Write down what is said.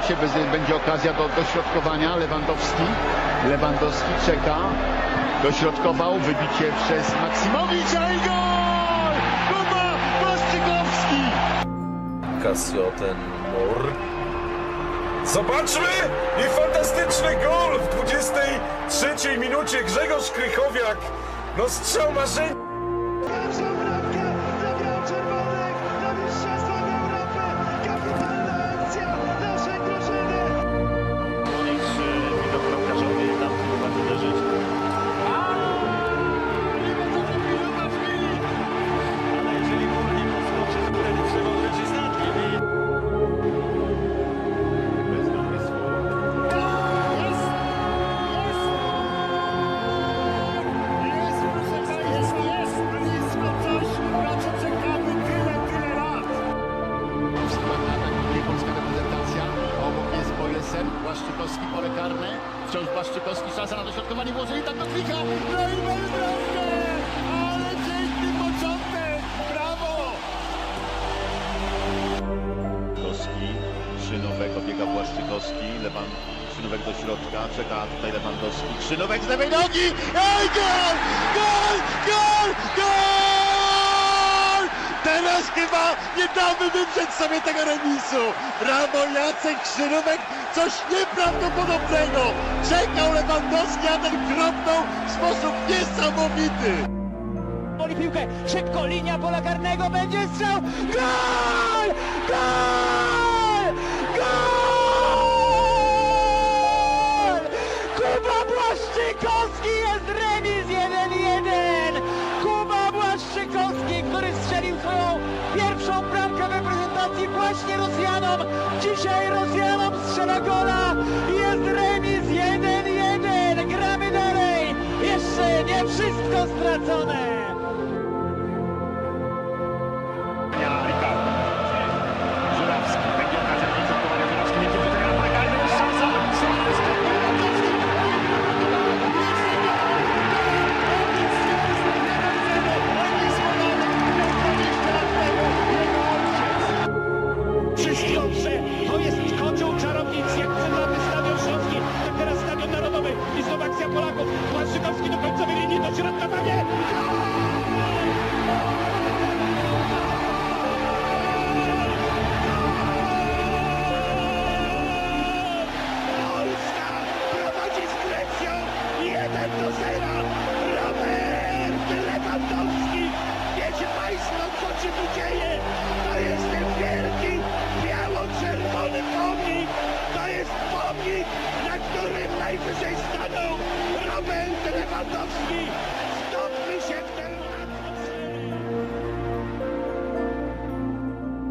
przejęcie, będzie- okazja do dośrodkowania. Lewandowski. Lewandowski czeka. Dośrodkował, wybicie przez Maksimowicza i gol! Kuba Błaszczykowski! Casio ten mur. Zobaczmy! I fantastyczny gol w 23 minucie Grzegorz Krychowiak. No strzał marzenia. Pole karne. Wciąż Błaszczykowski, szansa na dośrodkowanie, włożyli tam do klika. No i mamy bramkę! Ale piękny początek! Brawo! Błaszczykowski, Lewan, do środka, czeka tutaj Lewandowski, Szynówek z lewej nogi! Ej, gol! Gol! Gol! Gol! Teraz chyba nie damy wydrzeć sobie tego remisu! Brawo Jacek Szynówek, coś nieprawdopodobnego! Czekał Lewandowski, a ten kropnął w sposób niesamowity! Boli piłkę, szybko, linia pola karnego, będzie strzał, gol! Gol! Gol! Kuba Błaszczykowski jest remis reprezentacji właśnie Rosjanom. Dzisiaj Rosjanom strzela gola, jest remis 1-1! Gramy dalej! Jeszcze nie wszystko stracone! Come on,